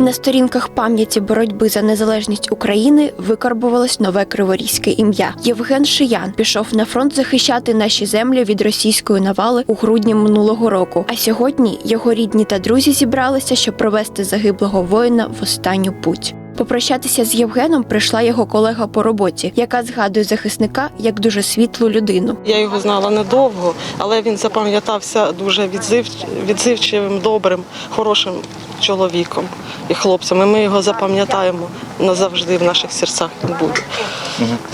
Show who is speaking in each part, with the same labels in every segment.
Speaker 1: На сторінках пам'яті боротьби за незалежність України викарбувалось нове криворізьке ім'я. Євген Шиян пішов на фронт захищати наші землі від російської навали у грудні минулого року. А сьогодні його рідні та друзі зібралися, щоб провести загиблого воїна в останню путь. Попрощатися з Євгеном прийшла його колега по роботі, яка згадує захисника як дуже світлу людину.
Speaker 2: Я його знала недовго, але він запам'ятався дуже відзив... відзивчивим, добрим, хорошим чоловіком і хлопцем. І ми його запам'ятаємо назавжди в наших серцях. Він буде.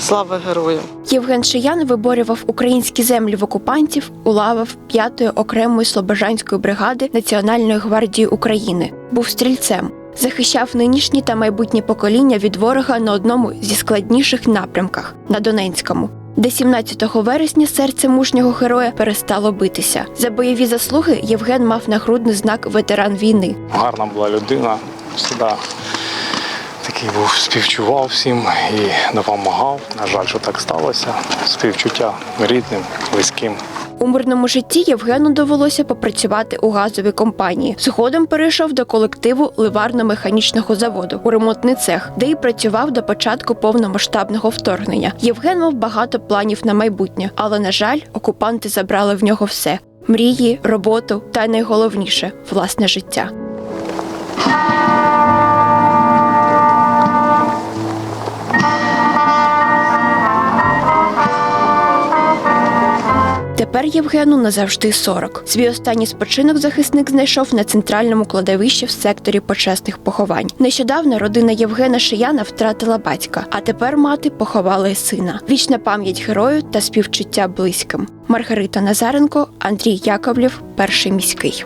Speaker 2: Слава героям!
Speaker 1: Євген Шиян виборював українські землі в окупантів у лавах 5-ї окремої слобожанської бригади Національної гвардії України. Був стрільцем. Захищав нинішні та майбутні покоління від ворога на одному зі складніших напрямках на Донецькому. Де 17 вересня серце мужнього героя перестало битися. За бойові заслуги Євген мав нагрудний знак ветеран війни.
Speaker 3: гарна була людина, завжди такий був, співчував всім і допомагав. На жаль, що так сталося. Співчуття рідним, близьким.
Speaker 1: У мирному житті Євгену довелося попрацювати у газовій компанії. Згодом перейшов до колективу ливарно-механічного заводу у ремонтний цех, де і працював до початку повномасштабного вторгнення. Євген мав багато планів на майбутнє, але на жаль, окупанти забрали в нього все: мрії, роботу та найголовніше власне життя. Тепер Євгену назавжди 40. Свій останній спочинок захисник знайшов на центральному кладовищі в секторі почесних поховань. Нещодавно родина Євгена Шияна втратила батька, а тепер мати поховала й сина. Вічна пам'ять герою та співчуття близьким. Маргарита Назаренко, Андрій Яковлєв, перший міський.